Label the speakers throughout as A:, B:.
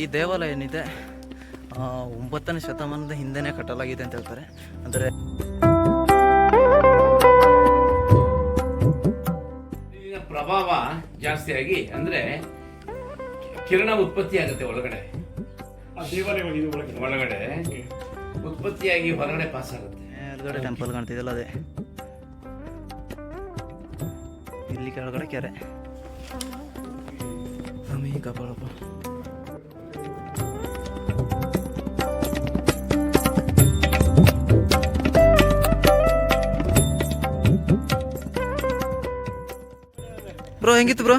A: ಈ ದೇವಾಲಯ ಏನಿದೆ ಒಂಬತ್ತನೇ ಶತಮಾನದ ಹಿಂದೆನೇ ಕಟ್ಟಲಾಗಿದೆ ಅಂತ ಹೇಳ್ತಾರೆ. ಅಂದರೆ
B: ಪ್ರಭಾವ ಜಾಸ್ತಿಯಾಗಿ ಅಂದ್ರೆ ಕಿರಣ ಉತ್ಪತ್ತಿ ಆಗುತ್ತೆ ಒಳಗಡೆ. ಒಳಗಡೆ. ಉತ್ಪತ್ತಿಯಾಗಿ ಹೊರಗಡೆ ಪಾಸ್ ಆಗುತ್ತೆ.
A: ಟೆಂಪಲ್ ಕಾಣ್ತಿದೆಲ್ಲ ಅದೇ ಇಲ್ಲಿ ಕೆಳಗಡೆ ಕೆರೆ. ಸ್ವಾಮಿ ಕಾಪಾಡಪ್ಪ ಬ್ರೋ ಹೆಂಗಿತ್ತು ಬ್ರೋ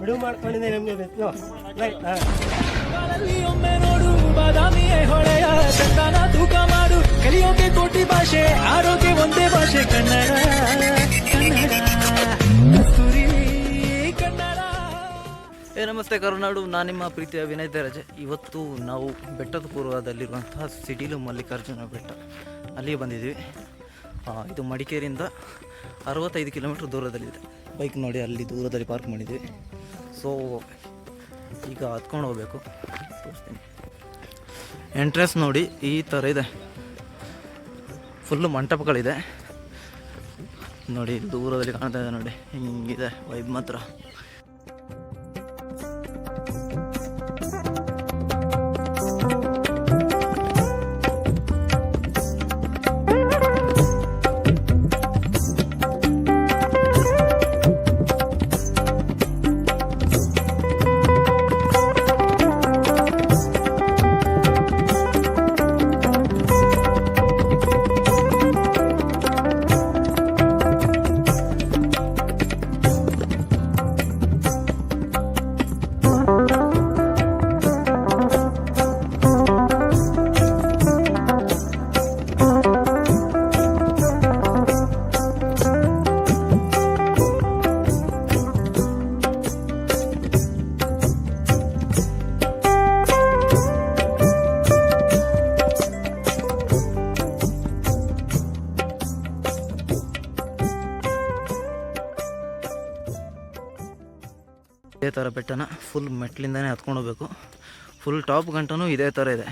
C: ಬಿಡುವು ಮಾಡ್ಕೊಂಡಿದ್ದೆ ನಮಗೆ ಬೆತ್ತು
D: ಒಮ್ಮೆ ನೋಡು ಬಾದಾಮಿಯೇ ಹೊಳೆಯ ಚಂದನ ತೂಕ ಮಾಡು ಕಲಿಯೋಕೆ ಕೋಟಿ ಭಾಷೆ ಆರೋಗ್ಯ ಒಂದೇ ಭಾಷೆ ಕನ್ನಡ
A: ಏ, ನಮಸ್ತೆ ಕರುನಾಡು. ನಾನು ನಿಮ್ಮ ಪ್ರೀತಿಯ ವಿನಯ್ ರಜೆ. ಇವತ್ತು ನಾವು ಬೆಟ್ಟದ ಪೂರ್ವದಲ್ಲಿರುವಂತಹ ಸಿಡಿಲು ಮಲ್ಲಿಕಾರ್ಜುನ ಬೆಟ್ಟ. ಅಲ್ಲಿಗೆ ಬಂದಿದ್ದೀವಿ. ಇದು ಮಡಿಕೇರಿಯಿಂದ ಅರವತ್ತೈದು ಕಿಲೋಮೀಟ್ರ್ ದೂರದಲ್ಲಿದೆ. ಬೈಕ್ ನೋಡಿ ಅಲ್ಲಿ ದೂರದಲ್ಲಿ ಪಾರ್ಕ್ ಮಾಡಿದ್ವಿ. ಸೊ ಈಗ ಹತ್ಕೊಂಡು ಹೋಗ್ಬೇಕು. ತೋರಿಸ್ತೀನಿ. ಎಂಟ್ರೆನ್ಸ್ ನೋಡಿ ಈ ಥರ ಇದೆ. ಫುಲ್ಲು ಮಂಟಪಗಳಿದೆ. ನೋಡಿ ದೂರದಲ್ಲಿ ಕಾಣ್ತಾ ಇದೆ ನೋಡಿ. ಹಿಂಗಿದೆ ವೈಬ್ ಮಾತ್ರ. ಫುಲ್ ಮೆಟ್ಲಿಂದನೇ ಹತ್ಕೊಂಡು ಹೋಗಬೇಕು. ಫುಲ್ ಟಾಪ್ ಗಂಟನೂ ಇದೇ ಥರ ಇದೆ.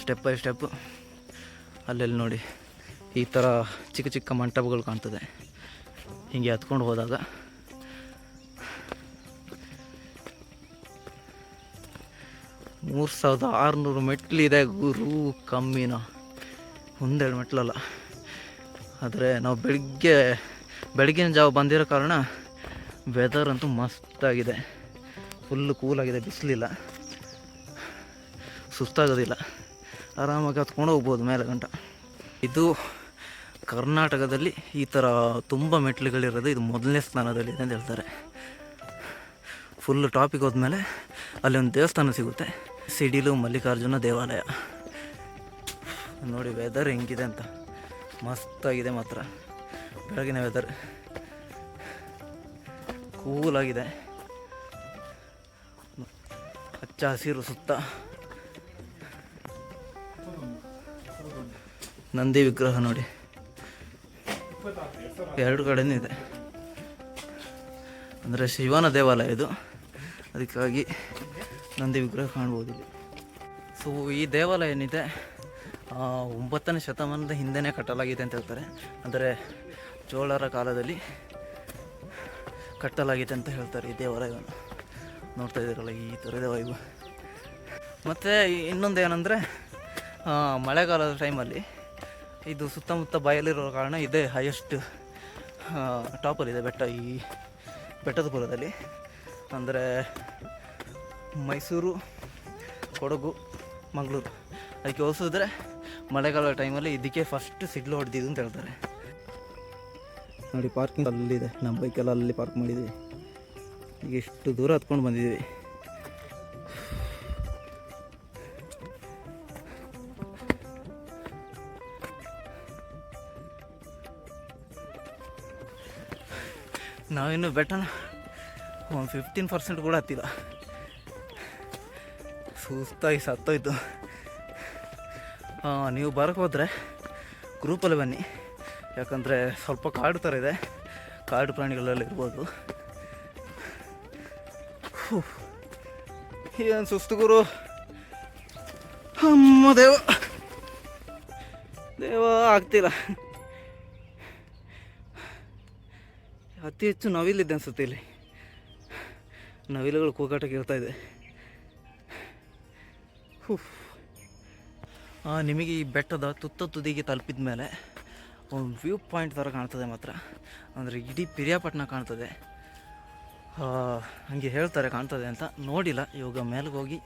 A: ಸ್ಟೆಪ್ ಬೈ ಸ್ಟೆಪ್ ಅಲ್ಲೆಲ್ಲಿ ನೋಡಿ, ಈ ಥರ ಚಿಕ್ಕ ಚಿಕ್ಕ ಮಂಟಪಗಳು ಕಾಣ್ತದೆ. ಹೀಗೆ ಹತ್ಕೊಂಡು ಹೋದಾಗ. ಮೂರು ಸಾವಿರದ ಆರುನೂರು ಮೆಟ್ಲಿದೆ ಗುರು ಕಮ್ಮಿನ ಒಂದೆರಡು ಮೆಟ್ಲಲ್ಲ ಆದರೆ ನಾವು ಬೆಳಿಗ್ಗೆ, ಬೆಳಗಿನ ಜಾವ ಬಂದಿರೋ ಕಾರಣ ವೆದರ್ ಅಂತೂ ಮಸ್ತಾಗಿದೆ ಫುಲ್ಲು ಕೂಲಾಗಿದೆ ಬಿಸಿಲಿಲ್ಲ. ಸುಸ್ತಾಗೋದಿಲ್ಲ. ಆರಾಮಾಗಿ ಹತ್ಕೊಂಡು ಹೋಗ್ಬೋದು ಮೇಲೆ ಗಂಟ. ಇದು ಕರ್ನಾಟಕದಲ್ಲಿ ಈ ಥರ ತುಂಬ ಮೆಟ್ಲುಗಳಿರೋದು ಇದು ಮೊದಲನೇ ಸ್ಥಾನದಲ್ಲಿದೆ ಅಂತ ಹೇಳ್ತಾರೆ. ಫುಲ್ ಟಾಪಿಗೆ ಹೋದ್ಮೇಲೆ ಅಲ್ಲಿ ಒಂದು ದೇವಸ್ಥಾನ ಸಿಗುತ್ತೆ. ಸಿಡಿಲು ಮಲ್ಲಿಕಾರ್ಜುನ ದೇವಾಲಯ. ನೋಡಿ ವೆದರ್ ಹೆಂಗಿದೆ ಅಂತ. ಮಸ್ತಾಗಿದೆ ಮಾತ್ರ. ಬೆಳಗಿನ ವೆದರ್ ಕೂಲಾಗಿದೆ ಹಚ್ಚ ಹಸಿರು ಸುತ್ತ. ನಂದಿ ವಿಗ್ರಹ ನೋಡಿ. ಎರಡು ಕಡೆನೂ ಇದೆ. ಅಂದರೆ ಶಿವನ ದೇವಾಲಯ ಇದು. ಅದಕ್ಕಾಗಿ ನಂದಿ ವಿಗ್ರಹ ಕಾಣ್ಬೋದು ಇಲ್ಲಿ. ಸೊ ಈ ದೇವಾಲಯ ಏನಿದೆ ಒಂಬತ್ತನೇ ಶತಮಾನದ ಹಿಂದೆನೇ ಕಟ್ಟಲಾಗಿದೆ ಅಂತ ಹೇಳ್ತಾರೆ. ಅಂದರೆ ಚೋಳರ ಕಾಲದಲ್ಲಿ ಕಟ್ಟಲಾಗಿದೆ ಅಂತ ಹೇಳ್ತಾರೆ ಈ ದೇವಾಲಯವನ್ನು. ನೋಡ್ತಾ ಇದ್ದೀರಲ್ಲ ಈ ಥರದ ವೈಬು ಮತ್ತು ಇನ್ನೊಂದು ಏನಂದರೆ ಮಳೆಗಾಲದ ಟೈಮಲ್ಲಿ ಇದು ಸುತ್ತಮುತ್ತ ಬಯಲಿರೋ ಕಾರಣ ಇದೇ ಹೈಯೆಸ್ಟ್ ಟಾಪಲ್ಲಿದೆ ಬೆಟ್ಟ ಈ ಬೆಟ್ಟದ ಪುರದಲ್ಲಿ ಅಂದರೆ ಮೈಸೂರು, ಕೊಡಗು, ಮಂಗಳೂರು. ಅದಕ್ಕೆ ಹೋಲಿಸಿದ್ರೆ ಮಳೆಗಾಲದ ಟೈಮಲ್ಲಿ ಇದಕ್ಕೆ ಫಸ್ಟ್ ಸಿಡ್ಲು ಹೊಡೆದಿದ್ದು ಅಂತ ಹೇಳ್ತಾರೆ. ನೋಡಿ ಪಾರ್ಕಿಂಗ್ ಅಲ್ಲಿದೆ. ನಮ್ಮ ಬೈಕೆಲ್ಲ ಅಲ್ಲಿ ಪಾರ್ಕ್ ಮಾಡಿದ್ವಿ ಈಗ ಎಷ್ಟು ದೂರ ಹತ್ಕೊಂಡು ಬಂದಿದ್ದೀವಿ. ನಾವಿನ್ನು ಬೆಟ್ಟನ ಒಂದು ಫಿಫ್ಟೀನ್ ಪರ್ಸೆಂಟ್ ಕೂಡ ಹತ್ತಿಲ್ಲ. ಸುಸ್ತಾಗಿ ಸತ್ತೋಯ್ತು. ನೀವು ಬರಕ್ಕೆ ಹೋದರೆ ಗ್ರೂಪಲ್ಲಿ ಬನ್ನಿ. ಯಾಕಂದರೆ ಸ್ವಲ್ಪ ಕಾಡು ಥರ ಇದೆ. ಕಾಡು ಪ್ರಾಣಿಗಳೆಲ್ಲ ಇರ್ಬೋದು. ಏನು ಸುಸ್ತು ಗುರು ಅಮ್ಮ ದೇವ. ದೇವ, ಆಗ್ತಿಲ್ಲ. ಅತಿ ಹೆಚ್ಚು ನವಿಲಿದ್ದೆ ಅನ್ಸುತ್ತೆ ಇಲ್ಲಿ. ನವಿಲುಗಳು ಕೂಗಾಟ ಕೇಳ್ತಾ ಇದೆ ನಿಮಗೆ ಈ ಬೆಟ್ಟದ ತುತ್ತ ತುದಿಗೆ ತಲುಪಿದ ಮೇಲೆ, ಒಂದು ವ್ಯೂ ಪಾಯಿಂಟ್ ಥರ ಕಾಣ್ತದೆ ಮಾತ್ರ. ಅಂದರೆ ಇಡೀ ಪಿರಿಯಾಪಟ್ಟಣ ಕಾಣ್ತದೆ. ಹಂಗೆ ಹೇಳ್ತಾರೆ, ಕಾಣ್ತದೆ ಅಂತ. ನೋಡಿಲ್ಲ, ಇವಾಗ ಮೇಲ್ಗೆ ಹೋಗಿ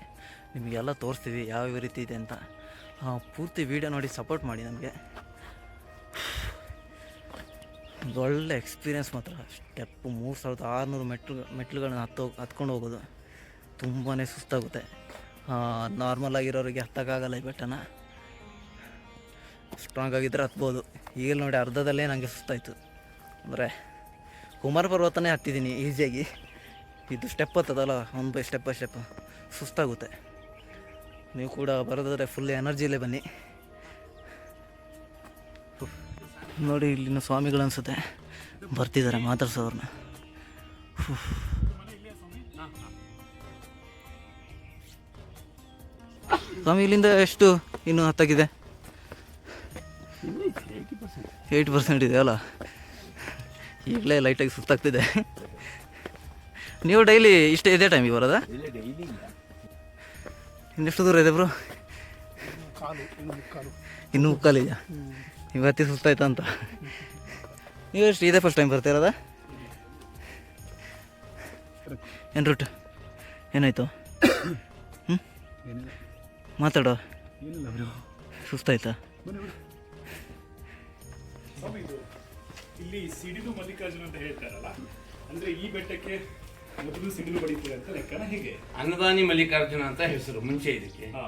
A: ನಿಮಗೆಲ್ಲ ತೋರಿಸ್ತೀವಿ ಯಾವ ರೀತಿ ಇದೆ ಅಂತ. ಪೂರ್ತಿ ವೀಡಿಯೋ ನೋಡಿ ಸಪೋರ್ಟ್ ಮಾಡಿ ನಮಗೆ. ಒಳ್ಳೆ ಎಕ್ಸ್ಪೀರಿಯೆನ್ಸ್ ಮಾತ್ರ. ಸ್ಟೆಪ್ ಮೂರು ಸಾವಿರದ ಆರುನೂರು ಮೆಟ್ಲು ಮೆಟ್ಲುಗಳನ್ನ ಹತ್ತೋ, ಹತ್ಕೊಂಡು ಹೋಗೋದು. ತುಂಬಾ ಸುಸ್ತಾಗುತ್ತೆ. ನಾರ್ಮಲ್ ಆಗಿರೋರಿಗೆ ಹತ್ತಕ್ಕಾಗಲ್ಲ ಈ ಬೆಟ್ಟನ. ಸ್ಟ್ರಾಂಗ್ ಆಗಿದ್ದರೆ ಹತ್ಬೋದು. ಈಗ ನೋಡಿ, ಅರ್ಧದಲ್ಲೇ ನನಗೆ ಸುಸ್ತಾಯಿತು. ಅಂದರೆ ಕುಮಾರ ಪರ್ವತನೇ ಹತ್ತಿದ್ದೀನಿ ಈಸಿಯಾಗಿ. ಇದು ಸ್ಟೆಪ್ ಹತ್ತದಲ್ಲ, ಒಂದು ಬೈ ಸ್ಟೆಪ್ ಬೈ ಸ್ಟೆಪ್ ಸುಸ್ತಾಗುತ್ತೆ. ನೀವು ಕೂಡ ಬರೋದಾದರೆ ಫುಲ್ ಎನರ್ಜಿಲೇ ಬನ್ನಿ. ನೋಡಿ ಇಲ್ಲಿನ ಸ್ವಾಮಿಗಳು ಅನ್ಸುತ್ತೆ. ಬರ್ತಿದ್ದಾರೆ, ಮಾತಾಡ್ಸೋರ್ನ. ಉಫ್. ಸ್ವಾಮಿ, ಇಲ್ಲಿಂದ ಎಷ್ಟು? ಇನ್ನು ಹತ್ತಾಗಿದೆ. ಏಯ್ಟ್ ಪರ್ಸೆಂಟ್ ಇದೆ ಅಲ್ಲ? ಈಗಲೇ ಲೈಟಾಗಿ ಸುಸ್ತಾಗ್ತಿದೆ. ನೀವು ಡೈಲಿ ಇಷ್ಟೇ ಇದೇ ಟೈಮಿಗೆ ಬರೋದಾ? ಇನ್ನೆಷ್ಟು ದೂರ ಇದೆ ಬ್ರೋ ಇನ್ನೂ ಮುಕ್ಕಾಲು. ಇದೆಯಾ? ಇವತ್ತಿ ಸುಸ್ತಾಯ್ತಾ ಅಂತ. ನೀವು ಎಷ್ಟು ಇದೇ ಫಸ್ಟ್ ಟೈಮ್ ಬರ್ತಿರೋದಾ ಏನು ರೂಟ್ ಏನಾಯ್ತು? ಹ್ಞೂ ಮಾತಾಡೋ? ಸುಸ್ತಾಯ್ತಾ?
E: ಇಲ್ಲಿ ಸಿಡಿಲು ಮಲ್ಲಿಕಾರ್ಜುನ ಅಂತ ಹೇಳ್ತಾರಲ್ಲ ಅಂದ್ರೆ ಈ ಬೆಟ್ಟಕ್ಕೆ ಮೊದಲು ಸಿಡಿಲು ಬಡಿತೀರ ಅಂತ ಲೆಕ್ಕನ ಹೇಗೆ.
B: ಅನ್ನದಾನಿ ಮಲ್ಲಿಕಾರ್ಜುನ ಅಂತ ಹೆಸರು ಮುಂಚೆ ಇದಕ್ಕೆ.
E: ಹಾ.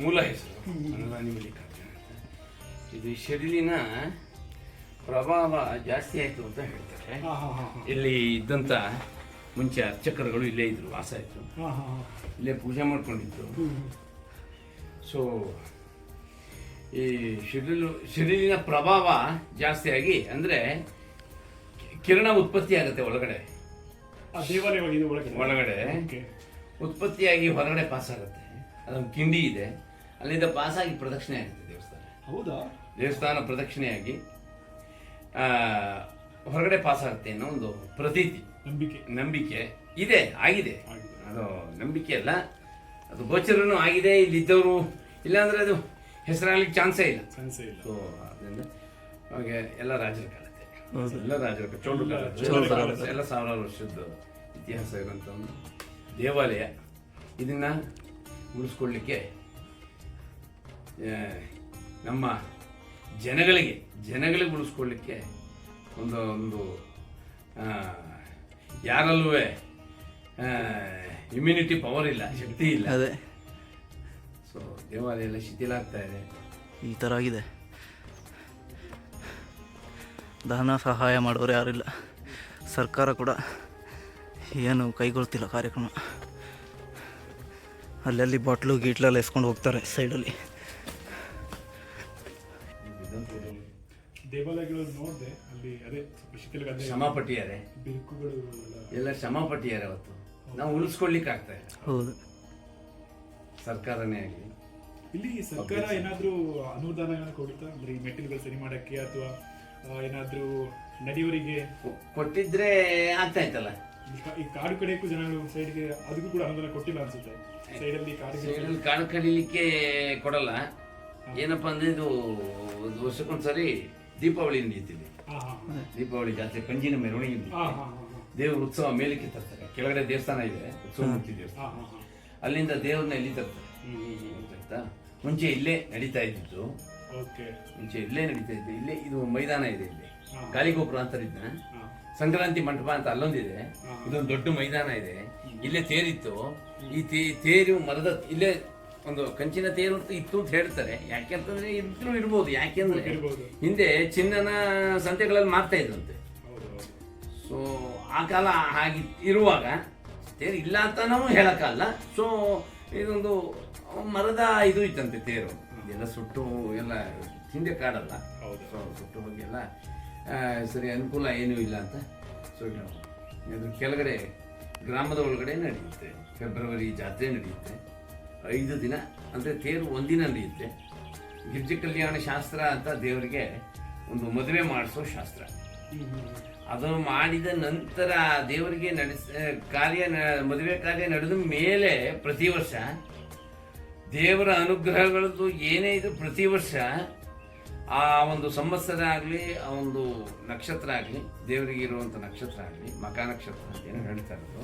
B: ಮೂಲ ಹೆಸರು ಅನ್ನದಾನಿ ಮಲ್ಲಿಕಾರ್ಜುನ ಅಂತ. ಇದು ಶರೀರಿನ ಪ್ರಭಾವ ಜಾಸ್ತಿ ಆಯ್ತು ಅಂತ ಹೇಳ್ತಾರೆ.
E: ಹಾ ಹಾ ಹಾ
B: ಇಲ್ಲಿ ಇದ್ದಂತ ಮುಂಚೆ ಅರ್ಚಕರುಗಳು ಇಲ್ಲೇ ಇದ್ರು ವಾಸ
E: ಹಾ ಹಾ ಹಾ.
B: ಇಲ್ಲೇ ಪೂಜೆ ಮಾಡ್ಕೊಂಡಿದ್ರು ಸೊ ಈ ಶಿಡಿಲು ಶಿಡಿಲಿನ ಪ್ರಭಾವ ಜಾಸ್ತಿ ಆಗಿ ಅಂದರೆ ಕಿರಣ ಉತ್ಪತ್ತಿ ಆಗುತ್ತೆ ಒಳಗಡೆ. ಒಳಗಡೆ? ಉತ್ಪತ್ತಿಯಾಗಿ ಹೊರಗಡೆ ಪಾಸ್ ಆಗುತ್ತೆ. ಅದೊಂದು ಕಿಂಡಿ ಇದೆ. ಅಲ್ಲಿಂದ ಪಾಸ್ ಆಗಿ ಪ್ರದಕ್ಷಿಣೆ ಆಗುತ್ತೆ ದೇವಸ್ಥಾನ.
E: ಹೌದಾ?
B: ದೇವಸ್ಥಾನ ಪ್ರದಕ್ಷಿಣೆಯಾಗಿ ಹೊರಗಡೆ ಪಾಸ್ ಆಗುತ್ತೆ ಅನ್ನೋ ಒಂದು ಪ್ರತೀತಿ.
E: ನಂಬಿಕೆ.
B: ನಂಬಿಕೆ ಇದೆ ಆಗಿದೆ.
E: ಆಗಿದೆ.
B: ಅದು ನಂಬಿಕೆ ಅಲ್ಲ. ಅದು ಗೋಚರನೂ ಆಗಿದೆ ಇಲ್ಲಿದ್ದವರು. ಇಲ್ಲಾಂದ್ರೆ ಅದು ಹೆಸರಾಗ್ಲಿಕ್ಕೆ ಚಾನ್ಸೇ ಇಲ್ಲ.
E: ಚಾನ್ಸೇ ಇಲ್ಲ.
B: ಸೊ ಅದರಿಂದ ಹಾಗೆ ಎಲ್ಲ ರಾಜರ ಕಾಲತೆ ಎಲ್ಲ ರಾಜರ ಚೋಳು ಚೋಳ ಕಾಲ
E: ಚೋಳ
B: ಕಾಲ, ಎಲ್ಲ ಸಾವಿರಾರು ವರ್ಷದ ಇತಿಹಾಸ ಇರುವಂಥ ಒಂದು ದೇವಾಲಯ. ಇದನ್ನ ಉಳಿಸ್ಕೊಳ್ಳಿಕ್ಕೆ ನಮ್ಮ ಜನಗಳಿಗೆ ಜನಗಳಿಗೆ ಉಳಿಸ್ಕೊಳ್ಳಿಕ್ಕೆ ಒಂದು ಒಂದು ಆ, ಯಾರಲ್ಲೂ ಇಮ್ಯುನಿಟಿ ಪವರ್ ಇಲ್ಲ ಶಕ್ತಿ ಇಲ್ಲ.
A: ಅದೇ.
B: ದೇವಾಲಯ ಎಲ್ಲ ಶಿಥಿಲಾಗ್ತಾ ಇದೆ.
A: ಈ ಥರ ಆಗಿದೆ. ಧನ ಸಹಾಯ ಮಾಡೋರು ಯಾರಿಲ್ಲ. ಸರ್ಕಾರ ಕೂಡ ಏನು ಕೈಗೊಳ್ತಿಲ್ಲ ಕಾರ್ಯಕ್ರಮ. ಅಲ್ಲಲ್ಲಿ ಬಾಟ್ಲು ಗೀಟ್ಲೆಲ್ಲ ಎಸ್ಕೊಂಡು ಹೋಗ್ತಾರೆ ಸೈಡಲ್ಲಿ.
E: ದೇವಾಲಯಗಳು ನೋಡಿದೆ ಅಲ್ಲಿ ಅದೇ ಬಿರುಕುಗಳು ಎಲ್ಲ
B: ಎಲ್ಲ ಶ್ರಮ ಪಟ್ಟಿದ್ದಾರೆ ಅವತ್ತು. ನಾವು ಉಳಿಸ್ಕೊಳ್ಲಿಕ್ಕೆ ಆಗ್ತಾ ಇಲ್ಲ.
A: ಹೌದು.
B: ಸರ್ಕಾರನೇ ಆಗಲಿ.
E: ಇಲ್ಲಿ ಸರ್ಕಾರ ಏನಾದ್ರೂ ಏನಾದ್ರು ಕೊಡುತ್ತಾ? ಅಂದ್ರೆ ಈ ಮೆಟ್ಟಿಲುಗಳು ಸರಿ ಮಾಡಕ್ಕೆ ಅಥವಾ ಏನಾದರೂ ನಡೆಯೋರಿಗೆ
B: ಕೊಟ್ಟಿದ್ರೆ ಆಗ್ತಾ ಇತ್ತಲ್ಲ?
E: ಈ ಕಾಡು ಕಡೆಯಕ್ಕೂ ಜನಗಳು ಸೈಡ್ಗೆ ಅದಕ್ಕೂ ಕೂಡ ಅನುದಾನ ಕೊಟ್ಟಿಲ್ಲ ಅನ್ಸುತ್ತೆ. ಸೈಡಲ್ಲಿ
B: ಕಾಡು ಕಾಡು ಕಡಿಲಿಕ್ಕೆ ಕೊಡಲ್ಲ. ಏನಪ್ಪಾ ಅಂದ್ರೆ ಇದು ಒಂದು ವರ್ಷಕ್ಕೊಂದ್ಸರಿ ದೀಪಾವಳಿ
E: ನಡೆಯುತ್ತಿದೆ
B: ದೀಪಾವಳಿ ಜಾತ್ರೆ ಪಂಜಿನ ಮೆರವಣಿಗೆ ದೇವರ ಉತ್ಸವ ಮೇಲಕ್ಕೆ ತರ್ತಾರೆ. ಕೆಳಗಡೆ ದೇವಸ್ಥಾನ ಇದೆ ಉತ್ಸವ ಮೂರ್ತಿ ದೇವಸ್ಥಾನ. ಅಲ್ಲಿಂದ ದೇವ್ರನ್ನ ಇಲ್ಲಿ ತರ್ತಾರೆ? ಮುಂಚೆ ಇಲ್ಲೇ ನಡೀತಾ ಇದ್ದಿದ್ದು.
E: ಓಕೆ.
B: ಮುಂಚೆ ಇಲ್ಲೇ ನಡೀತಾ ಇದ್ದು. ಇಲ್ಲೇ ಇದು ಮೈದಾನ ಇದೆ ಇಲ್ಲಿ. ಗಾಳಿಗೋಪುರ ಅಂತ
E: ಇದ್ದ
B: ಸಂಕ್ರಾಂತಿ ಮಂಟಪ ಅಂತ ಅಲ್ಲೊಂದಿದೆ. ಇದೊಂದು ದೊಡ್ಡ ಮೈದಾನ ಇದೆ. ಇಲ್ಲೇ ತೇರಿತ್ತು. ಈ ತೇರು ಮರದ ಇಲ್ಲೇ ಒಂದು ಕಂಚಿನ ತೇರು ಅಂತ ಇತ್ತು ಅಂತ ಹೇಳ್ತಾರೆ. ಯಾಕೆಂತಂದ್ರೆ ಇದ್ರು ಇರ್ಬೋದು. ಯಾಕೆಂದ್ರೆ. ಹಿಂದೆ ಚಿನ್ನನ ಸಂತೆಗಳಲ್ಲಿ ಮಾರ್ತಾ ಇದ್ರಂತೆ. ಸೊ ಆ ಕಾಲ ಹಾಗೆ ಇರುವಾಗ ತೇರು ಇಲ್ಲ ಅಂತ ನಾವು ಹೇಳಕ್ಕಾಗಲ್ಲ ಸೊ ಇದೊಂದು ಮರದ ಇದು ಇತ್ತಂತೆ ತೇರು. ಎಲ್ಲ ಸುಟ್ಟು ಎಲ್ಲ ಹಿಂದೆ ಕಾಡಲ್ಲ. ಸೊ ಸುಟ್ಟು ಹೋಗಿ ಎಲ್ಲ ಸರಿ ಅನುಕೂಲ ಏನೂ ಇಲ್ಲ ಅಂತ ಸೊ ಅದ್ರ ಕೆಳಗಡೆ ಗ್ರಾಮದ ಒಳಗಡೆ ನಡೆಯುತ್ತೆ. ಫೆಬ್ರವರಿ ಜಾತ್ರೆ ನಡೆಯುತ್ತೆ. ಐದು ದಿನ ಅಂದರೆ ತೇರು ಒಂದಿನ ನಡೆಯುತ್ತೆ. ಗಿರ್ಜಿ ಕಲ್ಯಾಣ ಶಾಸ್ತ್ರ ಅಂತ ದೇವರಿಗೆ ಒಂದು ಮದುವೆ ಮಾಡಿಸೋ ಶಾಸ್ತ್ರ. ಅದು ಮಾಡಿದ ನಂತರ ದೇವರಿಗೆ ನಡೆಸ ಕಾರ್ಯ ಮದುವೆ ಕಾರ್ಯ ನಡೆದ ಮೇಲೆ ಪ್ರತಿ ವರ್ಷ ದೇವರ ಅನುಗ್ರಹಗಳದ್ದು ಏನೇ ಇದು ಪ್ರತಿ ವರ್ಷ ಆ ಒಂದು ಸಂವತ್ಸರ ಆಗಲಿ ಆ ಒಂದು ನಕ್ಷತ್ರ ಆಗಲಿ ದೇವರಿಗೆ ಇರುವಂಥ ನಕ್ಷತ್ರ ಆಗಲಿ ಮಕ ನಕ್ಷತ್ರ ಅಂತ ಏನು ಹೇಳ್ತಾ ಇರೋದು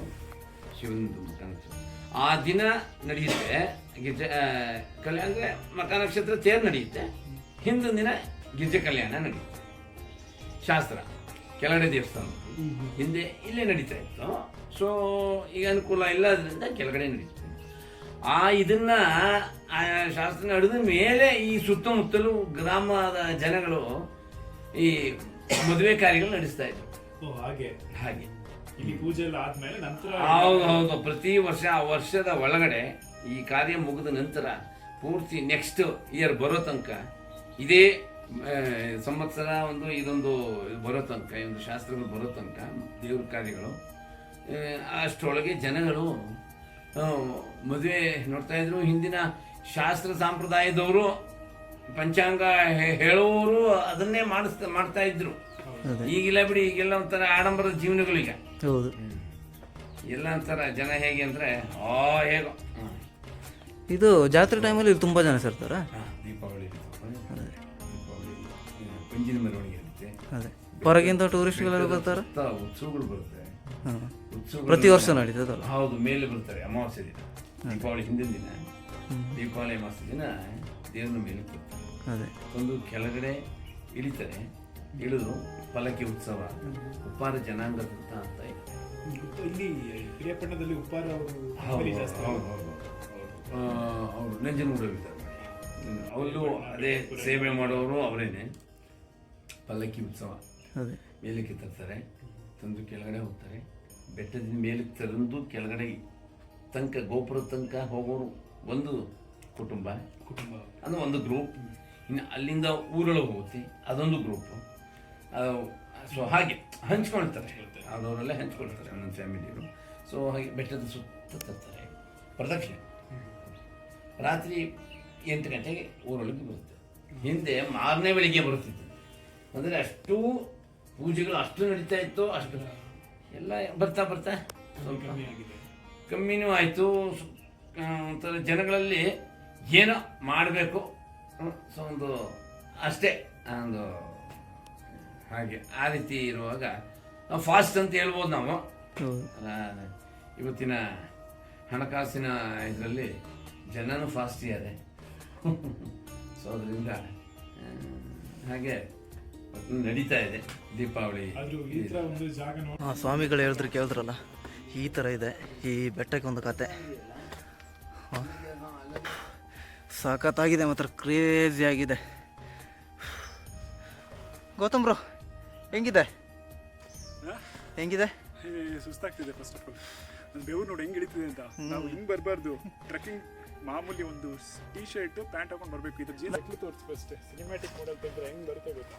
B: ಶಿವನದು ಮಕ ನಕ್ಷತ್ರ. ಆ ದಿನ ನಡೆಯುತ್ತೆ ಗಿಜ ಕಲ್ಯಾಣ ಅಂದರೆ ಮಕ ನಕ್ಷತ್ರ ತೇರು ನಡೆಯುತ್ತೆ ಹಿಂದಿನ ದಿನ ಗಿರ್ಜ ಕಲ್ಯಾಣ ನಡೆಯುತ್ತೆ. ಶಾಸ್ತ್ರ ಕೆಳಗಡೆ ದೇವಸ್ಥಾನ ಹಿಂದೆ ಇಲ್ಲೇ ನಡೀತಾ ಇತ್ತು. ಸೊ ಈಗ ಅನುಕೂಲ ಇಲ್ಲದ್ರಿಂದ ಕೆಳಗಡೆ ನಡೀತದೆ ಆ ಇದನ್ನ ಆ ಶಾಸ್ತ್ರ ನಡೆದ ಮೇಲೆ ಈ ಸುತ್ತಮುತ್ತಲು ಗ್ರಾಮದ ಜನಗಳು ಈ ಮದುವೆ ಕಾರ್ಯಗಳು ನಡೆಸ್ತಾ ಇದ್ರು.
E: ಹಾಗೆ.
B: ಹಾಗೆ.
E: ಇಲ್ಲಿ ಪೂಜೆ ಎಲ್ಲ ಆದ್ಮೇಲೆ ನಂತರ
B: ಹೌದು ಹೌದು. ಪ್ರತಿ ವರ್ಷ ಆ ವರ್ಷದ ಒಳಗಡೆ ಈ ಕಾರ್ಯ ಮುಗಿದ ನಂತರ ಪೂರ್ತಿ ನೆಕ್ಸ್ಟ್ ಇಯರ್ ಬರೋ ತನಕ ಇದೇ ಸಂವತ್ಸರ ಒಂದು ಇದೊಂದು ಬರೋ ತನಕ ಈ ಒಂದು ಶಾಸ್ತ್ರಗಳು ಬರೋ ತನಕ ದೇವ್ರ ಕಾರ್ಯಗಳು ಅಷ್ಟರೊಳಗೆ ಜನಗಳು ಮದುವೆ ನೋಡ್ತಾ ಇದ್ರು. ಹಿಂದಿನ ಶಾಸ್ತ್ರ ಸಂಪ್ರದಾಯದವರು ಪಂಚಾಂಗ ಹೇಳುವವರು ಅದನ್ನೇ ಮಾಡಿಸ್ತಾ ಮಾಡ್ತಾ ಇದ್ರು. ಈಗಿಲ್ಲ ಬಿಡಿ ಈಗೆಲ್ಲ ಒಂಥರ ಆಡಂಬರದ ಜೀವನಗಳೀಗ
A: ಹೌದು.
B: ಎಲ್ಲ ಒಂಥರ ಜನ ಹೇಗೆ ಅಂದ್ರೆ ಆ ಹೇಗೋ.
A: ಇದು ಜಾತ್ರೆ ಟೈಮಲ್ಲಿ ಇಲ್ಲಿ ತುಂಬ ಜನ ಸೇರ್ತಾರಾ?
B: ದೀಪಾವಳಿ. ದೀಪಾವಳಿ ಪಂಜಿನ ಮೆರವಣಿಗೆ ಇರುತ್ತೆ.
A: ಅದೇ. ಹೊರಗಿಂದ ಟೂರಿಸ್ಟ್ಗಳೆಲ್ಲ ಬರ್ತಾರೆ?
B: ಉತ್ಸವಗಳು ಬರುತ್ತೆ.
A: ಹಾಂ. ಪ್ರತಿ ವರ್ಷ ನಡೀತದಲ್ಲ
B: ಹೌದು ಮೇಲೆ ಬರ್ತಾರೆ ಅಮಾವಾಸ್ಯೆ ದಿನ ದೀಪಾವಳಿ ಹಿಂದಿನ ದಿನ. ದೀಪಾವಳಿ ಅಮಾವಾಸ್ಯೆ ದಿನ ದೇವ್ರನ್ನ ಮೇಲೆ ಬರ್ತಾರೆ
A: ಅದೇ.
B: ಒಂದು ಕೆಳಗಡೆ ಇಳಿತಾರೆ ಇಳಿದು ಪಲ್ಲಕ್ಕಿ ಉತ್ಸವ ಉಪ್ಪಾರ ಜನಾಂಗ ಅಂತ ಅಂತ
E: ಇಲ್ಲಿ ಹಿರಿಯಪಟ್ಟಣದಲ್ಲಿ ಉಪ್ಪಾರ ಅವರು
B: ನಂಜನಗೂಡಲ್ಲಿದ್ದಾರೆ ಅವಲ್ಲೂ ಅದೇ ಸೇವೆ ಮಾಡೋರು ಅವರೇನೆ. ಪಲ್ಲಕ್ಕಿ ಉತ್ಸವ
A: ಅದೇ.
B: ಮೇಲಕ್ಕೆ ತರ್ತಾರೆ ತಂದು ಕೆಳಗಡೆ ಹೋಗ್ತಾರೆ. ಬೆಟ್ಟದಿಂದ ಮೇಲೆ ತಂದು ಕೆಳಗಡೆ ತನಕ ಗೋಪುರದ ತನಕ ಹೋಗೋರು ಒಂದು ಕುಟುಂಬ.
E: ಕುಟುಂಬ.
B: ಅದು ಒಂದು ಗ್ರೂಪ್. ಇನ್ನು ಅಲ್ಲಿಂದ ಊರೊಳಗೆ ಹೋಗುತ್ತೆ ಅದೊಂದು ಗ್ರೂಪು. ಸೊ ಹಾಗೆ ಹಂಚ್ಕೊಳ್ತಾರೆ. ಅದವರೆಲ್ಲ ಹಂಚ್ಕೊಳ್ತಾರೆ ನನ್ನ ಫ್ಯಾಮಿಲಿಯವರು. ಸೊ ಹಾಗೆ ಬೆಟ್ಟದ ಸುತ್ತ ತರ್ತಾರೆ. ಪ್ರದಕ್ಷಿಣೆ. ರಾತ್ರಿ ಎಂಟು ಗಂಟೆಗೆ ಊರೊಳಗೆ ಬರುತ್ತೆ. ಹಿಂದೆ ಮಾರನೇ ಬೆಳಿಗ್ಗೆ ಬರುತ್ತಿತ್ತು. ಅಂದರೆ ಅಷ್ಟು ಪೂಜೆಗಳು ಅಷ್ಟು ನಡೀತಾ ಇತ್ತು ಅಷ್ಟು ಎಲ್ಲ ಬರ್ತಾ ಬರ್ತಾ ಸ್ವಲ್ಪ
E: ಕಮ್ಮಿ ಆಗಿದೆ.
B: ಕಮ್ಮಿನೂ ಆಯಿತು. ಒಂಥರ ಜನಗಳಲ್ಲಿ ಏನೋ ಮಾಡಬೇಕು. ಸೊ ಒಂದು ಅಷ್ಟೇ ಒಂದು ಹಾಗೆ. ಆ ರೀತಿ ಇರುವಾಗ ಫಾಸ್ಟ್ ಅಂತ ಹೇಳ್ಬೋದು ನಾವು. ಇವತ್ತಿನ ಹಣಕಾಸಿನ ಇದರಲ್ಲಿ ಜನನೂ ಫಾಸ್ಟ್ ಇದೆ ಸೊ ಅದರಿಂದ ಹಾಗೆ ನಡೀತಾ ಇದೆ. ದೀಪಾವಳಿ
A: ಹಾಂ ಸ್ವಾಮಿಗಳು ಹೇಳಿದ್ರು ಕೇಳಿದ್ರಲ್ಲ ಈ ಥರ ಇದೆ ಈ ಬೆಟ್ಟಕ್ಕೆ ಒಂದು ಕತೆ. ಸಖತ್ತಾಗಿದೆ ಮಾತ್ರ ಕ್ರೇಜಿ ಆಗಿದೆ. ಗೌತಮ್ ಬ್ರೋ ಹೆಂಗಿದೆ? ಹೆಂಗಿದೆ?
E: ಸುಸ್ತಾಗ್ತಿದೆ ಫಸ್ಟ್ ಆಫ್ ಆಲ್ ನನ್ನ ಬೆವರು ನೋಡಿ ಹೆಂಗ್ ಹಿಡಿತಿದೆ ಅಂತ. ನಾವು ಹಿಂಗೆ ಬರಬಾರ್ದು. ಟ್ರೆಕ್ಕಿಂಗ್ ಮಾಮೂಲಿ ಒಂದು ಟೀ ಶರ್ಟ್ ಪ್ಯಾಂಟ್ ಹಾಕೊಂಡು ಬರಬೇಕು. ಇದ್ರ ಜೀನ್ ತೋರಿಸ್ಬೇಕು ಅಷ್ಟೇ ಫಸ್ಟ್ ಸಿನಿಮ್ಯಾಟಿಕ್ ಮಾಡಲ್ ತೆಗೆದ್ರೆ ಹೆಂಗ್ ಬರುತ್ತೆ ಗೊತ್ತಾ?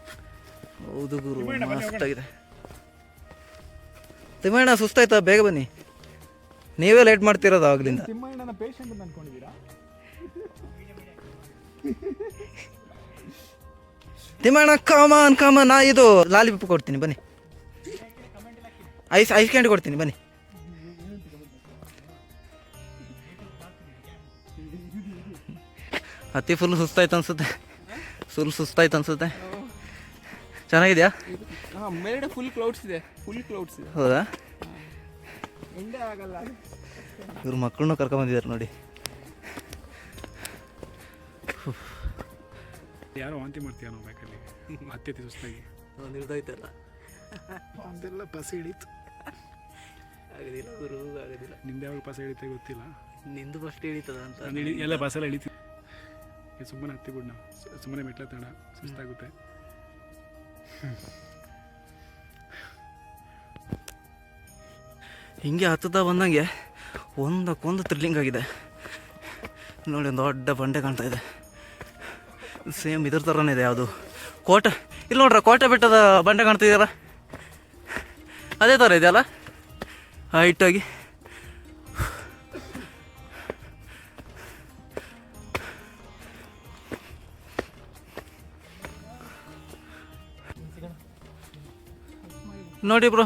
A: ಹೌದು ಗುರು. ಮಸ್ತಾಗಿದೆ ತಿಮ್ಮಣ್ಣ ಸುಸ್ತಾಯ್ತಾ? ಬೇಗ ಬನ್ನಿ. ನೀವೇ ಲೇಟ್ ಮಾಡ್ತಿರೋದು ಆಗ್ಲಿಂದ.
E: ತಿಮ್ಮಣ್ಣನ ಪೇಷಂಟ್ ಅಂತ ಅನ್ಕೊಂಡಿದ್ದೀರಾ?
A: ತಿಮ್ಮಣ್ಣ ಕಾಮನ್ ಕಾಮನ್ ನಾ ಇದು ಲಾಲಿಪಾಪ್ ಕೊಡ್ತೀನಿ ಬನ್ನಿ. ಐಸ್ ಐಸ್ ಕ್ಯಾಂಡಿ ಕೊಡ್ತೀನಿ ಬನ್ನಿ. ಅತಿ ಫುಲ್ ಸುಸ್ತಾಯ್ತು ಅನ್ಸುತ್ತೆ. ಫುಲ್ ಸುಸ್ತಾಯ್ತು ಅನ್ಸುತ್ತೆ. ಚೆನ್ನಾಗಿದ್ಯಾ?
C: ಹಾಂ ಮೇಲ್ಗಡೆ ಫುಲ್ ಕ್ಲೌಡ್ಸ್ ಇದೆ. ಫುಲ್ ಕ್ಲೌಡ್ಸ್ ಇದೆ.
A: ಹೌದಾ?
C: ಎಂಡೇ ಆಗಲ್ಲ.
A: ಇವ್ರ ಮಕ್ಕಳನ್ನೂ ಕರ್ಕೊಂಬಂದಿದ್ದಾರೆ ನೋಡಿ.
E: ಯಾರೋ ವಾಂತಿ ಮಾಡ್ತೀಯ ನಾವು ಬ್ಯಾಕಲ್ಲಿ ಅತ್ತೆ ಸುಸ್ತಾಗಿ
A: ನಿರ್ದೋಯ್ತಲ್ಲ.
E: ಅದೆಲ್ಲ ಪಸ ಹಿಡಿತು.
A: ಆಗೋದಿಲ್ಲ ಗುರು ಆಗೋದಿಲ್ಲ
E: ನಿಂದೆ ಯಾವಾಗ ಪಸ ಹಿಡಿತ ಗೊತ್ತಿಲ್ಲ?
A: ನಿಂದು ಫಸ್ಟ್ ಹಿಡಿತದ ಅಂತ.
E: ಎಲ್ಲ ಬಸ್ಸೆಲ್ಲ ಇಳಿತೀವಿ ಸುಮ್ಮನೆ ಹತ್ತಿ ಬಿಡ್ ನಾವು. ಸುಮ್ಮನೆ ಮೆಟ್ಲ ತಡ ಸುಸ್ತಾಗುತ್ತೆ.
A: ಹಿಂಗೆ ಹತ್ತುತ್ತಾ ಬಂದಂಗೆ ಒಂದಕ್ಕೊಂದು ಥ್ರಿಲ್ಲಿಂಗ್ ಆಗಿದೆ. ನೋಡಿ ದೊಡ್ಡ ಬಂಡೆ ಕಾಣ್ತಾ ಇದೆ. ಸೇಮ್ ಇದ್ರ ಥರನೇ ಇದೆ ಯಾವುದು. ಕೋಟೆ. ಇಲ್ಲಿ ನೋಡ್ರ, ಕೋಟೆ ಬೆಟ್ಟದ ಬಂಡೆ ಕಾಣ್ತಿದ್ದೀರ ಅದೇ ಥರ ಇದೆಯಲ್ಲ? ಹೈಟಾಗಿ ನೋಡಿ ಬ್ರೋ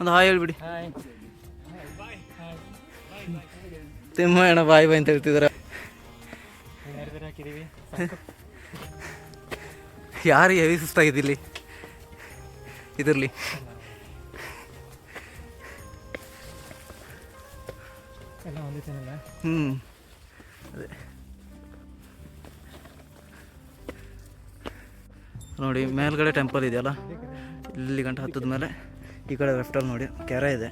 A: ಒಂದು ಹಾಯ್ ಹೇಳ್ಬಿಡಿ. ತಿಮ್ಮಣ್ಣ ಬಾಯ್ ಬಾಯ್ ಅಂತ ಹೇಳ್ತಿದಾರೆ. ಯಾರು ಹೆವಿ ಸುಸ್ತಾಗಿದೆ ಇಲ್ಲಿ ಇದರಲ್ಲಿ. ಹ್ಞೂ ಅದೇ. ನೋಡಿ ಮೇಲ್ಗಡೆ ಟೆಂಪಲ್ ಇದೆಯಲ್ಲ? ಇಲ್ಲಿ ಗಂಟೆ ಹತ್ತದ ಮೇಲೆ ಈ ಕಡೆ ಲೆಫ್ಟಲ್ಲಿ ನೋಡಿ, ಕೆರೆ ಇದೆ.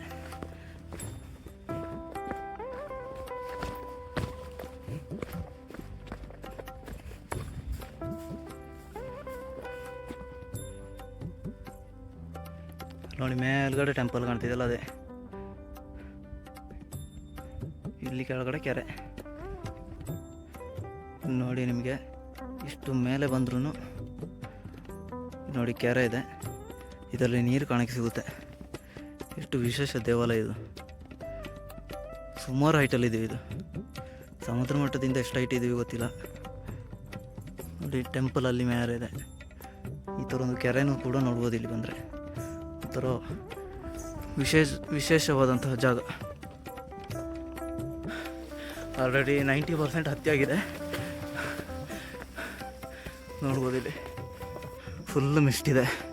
A: ನೋಡಿ, ಮೇಲ್ಗಡೆ ಟೆಂಪಲ್ ಕಾಣ್ತಿದೆಯಲ್ಲ ಅದೇ. ಇಲ್ಲಿ ಕೆಳಗಡೆ ಕೆರೆ. ನೋಡಿ ನಿಮಗೆ, ಇಷ್ಟು ಮೇಲೆ ಬಂದ್ರೂ ನೋಡಿ ಕೆರೆ ಇದೆ. ಇದರಲ್ಲಿ ನೀರು ಕಾಣಕ್ಕೆ ಸಿಗುತ್ತೆ. ಎಷ್ಟು ವಿಶೇಷ ದೇವಾಲಯ ಇದು. ಸುಮಾರು ಹೈಟಲ್ಲಿದ್ದೀವಿ ಇದು. ಸಮುದ್ರ ಮಟ್ಟದಿಂದ ಎಷ್ಟು ಹೈಟ್ ಇದ್ದೀವಿ ಗೊತ್ತಿಲ್ಲ. ನೋಡಿ ಟೆಂಪಲ್ ಅಲ್ಲಿ ಮೇಲೆ ಇದೆ. ಈ ಥರ ಒಂದು ಕೆರೆನೂ ಕೂಡ ನೋಡ್ಬೋದು ಇಲ್ಲಿ ಬಂದರೆ. ಒಂಥರ ವಿಶೇಷ, ವಿಶೇಷವಾದಂತಹ ಜಾಗ. ಆಲ್ರೆಡಿ ನೈಂಟಿ ಪರ್ಸೆಂಟ್ ಹತ್ತಿ ಆಗಿದೆ. ನೋಡ್ಬೋದು ಇಲ್ಲಿ. ಫುಲ್ ಮಿಸ್ಟ್ ಇದೆ.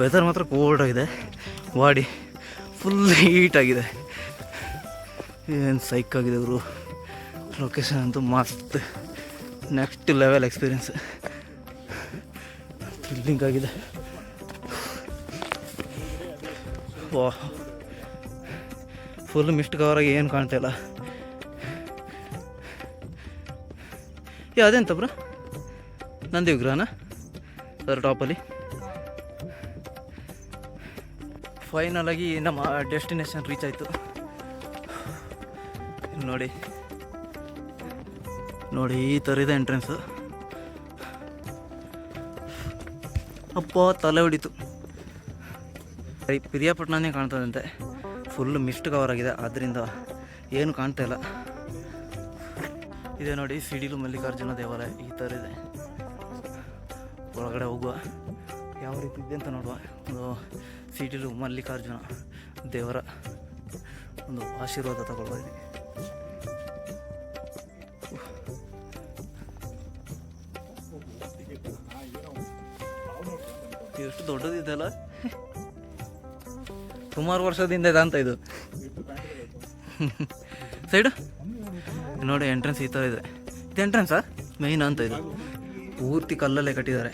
A: ವೆದರ್ ಮಾತ್ರ ಕೋಲ್ಡ್ ಆಗಿದೆ. ಬಾಡಿ ಫುಲ್ ಹೀಟ್ ಆಗಿದೆ. ಏನು ಸೈಕ್ ಆಗಿದೆ ಇವರು ಲೊಕೇಶನ್ ಅಂತೂ ಮಸ್ತ್. ನೆಕ್ಸ್ಟ್ ಲೆವೆಲ್ ಎಕ್ಸ್ಪೀರಿಯನ್ಸ್ ಥ್ರಿಲ್ಲಿಂಗ್ ಆಗಿದೆ. ವಾ ಫುಲ್ ಮಿಸ್ಟ್ ಕವರ್ ಆಗಿ ಏನು ಕಾಣ್ತಾ ಇಲ್ಲ. ಯಾವುದೇ ಅದೆಂತ ಬ್ರ ನಂದಿ ವಿಗ್ರಹನ? ಅದರ ಟಾಪಲ್ಲಿ ಫೈನಲ್ ನಮ್ಮ ಡೆಸ್ಟಿನೇಷನ್ ರೀಚ್ ಆಯಿತು. ನೋಡಿ. ನೋಡಿ ಈ ಥರ ಇದೆ ಎಂಟ್ರೆನ್ಸು ಅಪ್ಪ ತಲೆ ಹೊಡಿತು. ಈ ಪಿರಿಯಾಪಟ್ಟಣನೇ ಕಾಣ್ತದಂತೆ. ಫುಲ್ ಮಿಸ್ಟ್ ಕವರ್ ಆಗಿದೆ. ಆದ್ದರಿಂದ ಏನು ಕಾಣ್ತಾ ಇಲ್ಲ. ಇದೆ ನೋಡಿ ಸಿಡಿಲು ಮಲ್ಲಿಕಾರ್ಜುನ ದೇವಾಲಯ. ಈ ಥರ ಇದೆ. ಒಳಗಡೆ ಹೋಗುವ. ಯಾವ ರೀತಿ ಇದೆ ಅಂತ ನೋಡುವ. ಒಂದು ಸಿಡಿಲು ಮಲ್ಲಿಕಾರ್ಜುನ ದೇವರ ಒಂದು ಆಶೀರ್ವಾದ ತಗೊಳ್ಬೋದು ಎಷ್ಟು ದೊಡ್ಡದಿದೆಯಲ್ಲ? ಸುಮಾರು ವರ್ಷದಿಂದ ಇದೆ ಅಂತ ಇದು. ಸೈಡು? ನೋಡಿ ಎಂಟ್ರೆನ್ಸ್ ಈ ಥರ ಇದೆ. ಇದು ಎಂಟ್ರೆನ್ಸಾ ಮೇಯ್ನ್ ಅಂತ ಇದು. ಪೂರ್ತಿ ಕಲ್ಲಲ್ಲೇ ಕಟ್ಟಿದ್ದಾರೆ.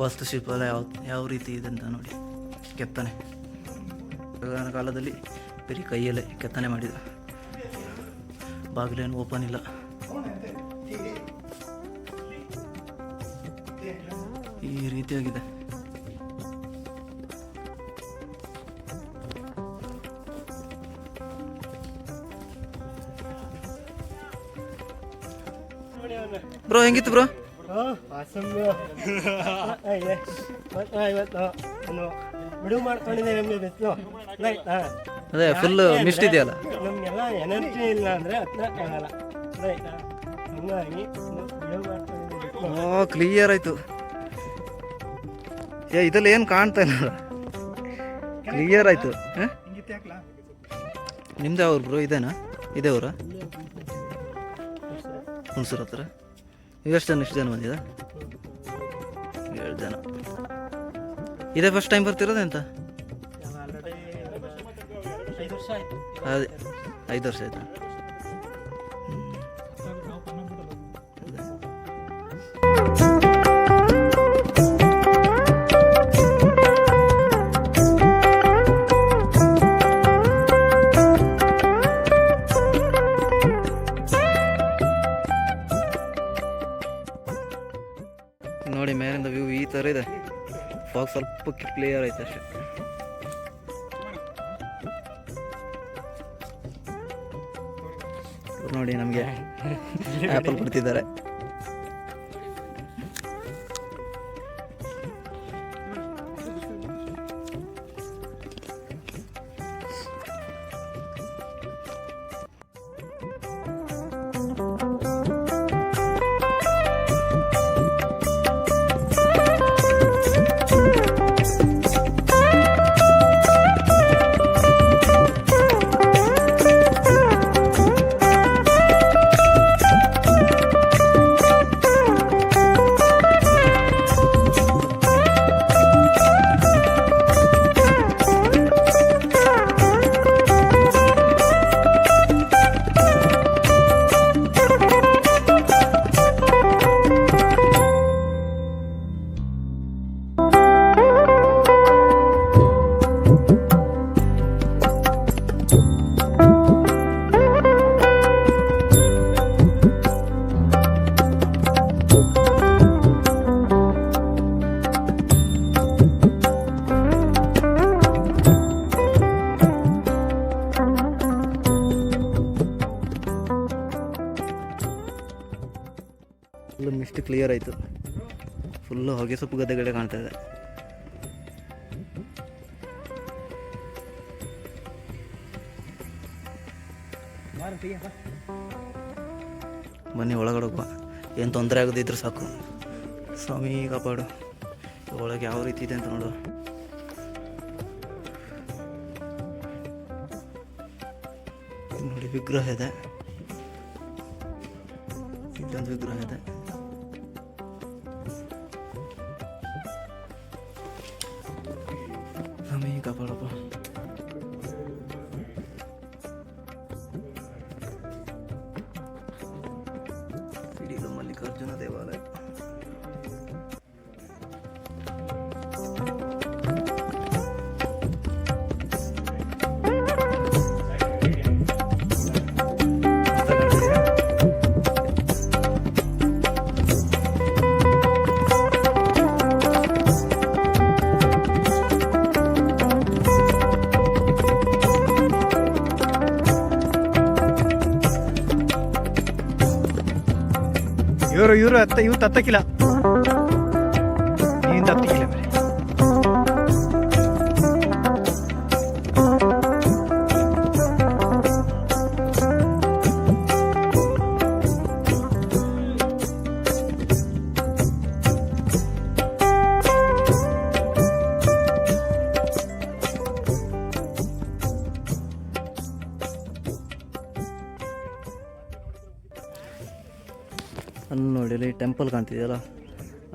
A: ವಾಸ್ತುಶಿಲ್ಪ ಯಾವ ಯಾವ ರೀತಿ ಇದೆ ಅಂತ ನೋಡಿ. ಕೆತ್ತನೆ ಆಗಿನ ಕಾಲದಲ್ಲಿ ಬರೀ ಕೈಯಲ್ಲೇ ಕೆತ್ತನೆ ಮಾಡಿದ ಬಾಗಿಲೇನು ಓಪನ್ ಇಲ್ಲ ಈ ರೀತಿಯಾಗಿದೆ ಬ್ರೋ ಹೆಂಗಿತ್ತು ಬ್ರೋ
C: ಬಿಡುವು ಮಾಡ್ಕೊಂಡಿದ್ದೆ ನಮಗೆ ಬಿಸಿಲು.
A: ಅದೇ ಫುಲ್ ಮಿಸ್ಟ್ ಇದೆಯಲ್ಲ
C: ನಮಗೆಲ್ಲ ಎನರ್ಜಿ ಇಲ್ಲ ಅಂದರೆ ಹತ್ರ ಆಗಲ್ಲ. ಆಯ್ತಾ? ಹಂಗಾಗಿ ಬಿಡುವು ಮಾಡ್ಕೊಂಡಿದ್ದೆ
A: ಓ ಕ್ಲಿಯರ್ ಆಯ್ತು. ಏ ಇದರಲ್ಲಿ ಏನು ಕಾಣ್ತಾ ಇಲ್ಲ? ಕ್ಲಿಯರ್ ಆಯ್ತು? ನಿಮ್ದು ಅವ್ರು ಬ್ರೋ ಇದೇನಾ? ಇದೇ ಅವರ ಹುಣಸೂರು ಹತ್ರ. ಎಷ್ಟು ಜನ ಎಷ್ಟು ಜನ ಬಂದಿದೆ? ಏಳು ಜನ. ಇದೇ ಫಸ್ಟ್ ಟೈಮ್ ಬರ್ತಿರೋದು
C: ಆಯ್ತು
A: ಅದೇ, ಐದು ವರ್ಷ ಆಯ್ತಾ? ನೋಡಿ ಮೇಲಿಂದ ವ್ಯೂ ಈ ಥರ ಇದೆ. ಫಾಗ್ ಸ್ವಲ್ಪ ಕ್ಲಿಯರ್ ಐತೆ ಅಷ್ಟೇ. ನೋಡಿ ನಮಗೆ ಆ್ಯಪಲ್ ಕೊಡ್ತಿದ್ದಾರೆ. ಕ್ಲಿಯರ್ ಆಯಿತು. ಫುಲ್ಲು ಹೊಗೆ ಸೊಪ್ಪು ಗದ್ದೆಗಳೇ ಕಾಣ್ತಾ ಇದೆ. ಬನ್ನಿ ಒಳಗಡೆ ಹೋಗುವ. ಏನು ತೊಂದರೆ ಆಗೋದಿದ್ರು ಸಾಕು. ಸ್ವಾಮಿ, ಕಾಪಾಡು. ಒಳಗೆ ಯಾವ ರೀತಿ ಇದೆ ಅಂತ ನೋಡು. ನೋಡಿ, ವಿಗ್ರಹ ಇದೆ. ಇಲ್ಲೊಂದು ವಿಗ್ರಹ ಇದೆ.
C: ಇವರು ಇವರು ಹತ್ತ ಇವು ತತ್ತಕ್ಕಿಲ್ಲ
A: ಕಾಣ್ತಿದೆಯಲ್ಲ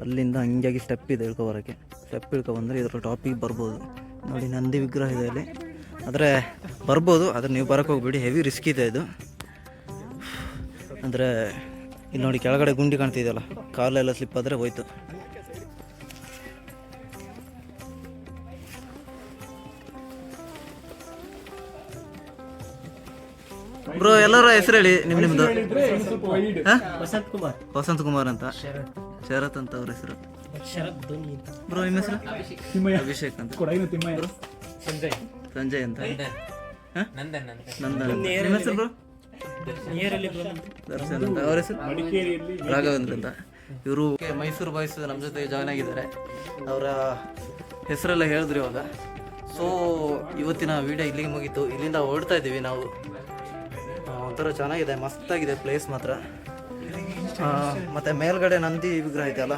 A: ಅಲ್ಲಿಂದ ಹಂಗಾಗಿ ಸ್ಟೆಪ್ ಇದೆ ಇಳ್ಕೊ ಬರೋಕ್ಕೆ ಸ್ಟೆಪ್ ಇಳ್ಕೊ ಬಂದರೆ ಇದ್ರ ಟಾಪಿಗೆ ಬರ್ಬೋದು. ನೋಡಿ, ನಂದಿ ವಿಗ್ರಹ ಇದೆ ಅಲ್ಲಿ. ಆದರೆ ಬರ್ಬೋದು, ಆದರೆ ನೀವು ಬರೋಕ್ಕೆ ಹೋಗ್ಬೇಡಿ. ಹೆವಿ ರಿಸ್ಕ್ ಇದೆ ಇದು. ಅಂದರೆ, ಇಲ್ಲಿ ನೋಡಿ ಕೆಳಗಡೆ ಗುಂಡಿ ಕಾಣ್ತಿದೆಯಲ್ಲ, ಕಾಲೆಲ್ಲ ಸ್ಲಿಪ್ ಆದರೆ ಹೋಯ್ತು. ಬ್ರೋ ಎಲ್ಲರ ಹೆಸರು ಹೇಳಿ ನಿಮ್ಮ ನಿಮ್ಮದು ಹಾಂ?
C: ವಸಂತ್ ಕುಮಾರ್.
A: ವಸಂತ್ ಕುಮಾರ್ ಅಂತ? ಶರತ್. ಅಂತ ಅವ್ರ ಹೆಸರು.
C: ಶರತ್ ಧೋನಿ ಅಂತ.
A: ಬ್ರೋ ನಿಮ್ಮ ಹೆಸರು? ಅಭಿಷೇಕ್. ಅಂತ.
C: ಸಂಜಯ್.
A: ಸಂಜಯ್ ಅಂತ? ನಂದನ್. ಅಂತ. ನಿಮ್ಮ ಹೆಸರು ಬ್ರೋ? ದರ್ಶನ್. ಅಂತ. ಅವ್ರ ಹೆಸರು? ರಾಘವೇಂದ್ರ ಅಂತ. ಇವರು ಮೈಸೂರು ಬಾಯ್ಸ್ ನಮ್ಮ ಜೊತೆ ಜಾಯ್ನ್ ಆಗಿದ್ದಾರೆ. ಅವರ ಹೆಸರೆಲ್ಲ ಹೇಳಿದ್ರು ಇವಾಗ. ಸೊ ಇವತ್ತಿನ ವಿಡಿಯೋ ಇಲ್ಲಿಗೆ ಮುಗೀತು. ಇಲ್ಲಿಂದ ಹೊರಡ್ತಾ ಇದ್ದೀವಿ ನಾವು. ಒಂಥರ ಚೆನ್ನಾಗಿದೆ, ಮಸ್ತಾಗಿದೆ ಪ್ಲೇಸ್ ಮಾತ್ರ. ಮತ್ತು ಮೇಲ್ಗಡೆ ನಂದಿ ವಿಗ್ರಹ ಇದೆಯಲ್ಲ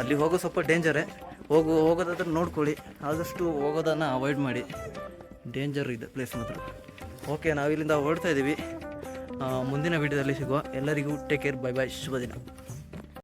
A: ಅಲ್ಲಿ ಹೋಗೋ ಸ್ವಲ್ಪ ಡೇಂಜರೇ ಹೋಗು, ಹೋಗೋದಾದ್ರೆ ನೋಡ್ಕೊಳ್ಳಿ, ಆದಷ್ಟು ಹೋಗೋದನ್ನು ಅವಾಯ್ಡ್ ಮಾಡಿ. ಡೇಂಜರ್ ಇದೆ ಪ್ಲೇಸ್ ಮಾತ್ರ. ಓಕೆ ನಾವು ಇಲ್ಲಿಂದ ಹೊರಡ್ತಾ ಇದ್ದೀವಿ ಮುಂದಿನ ವಿಡಿಯೋದಲ್ಲಿ ಸಿಗುವ. ಎಲ್ಲರಿಗೂ ಟೇಕ್ ಕೇರ್ ಬೈ ಬಾಯ್ ಶುಭ ದಿನ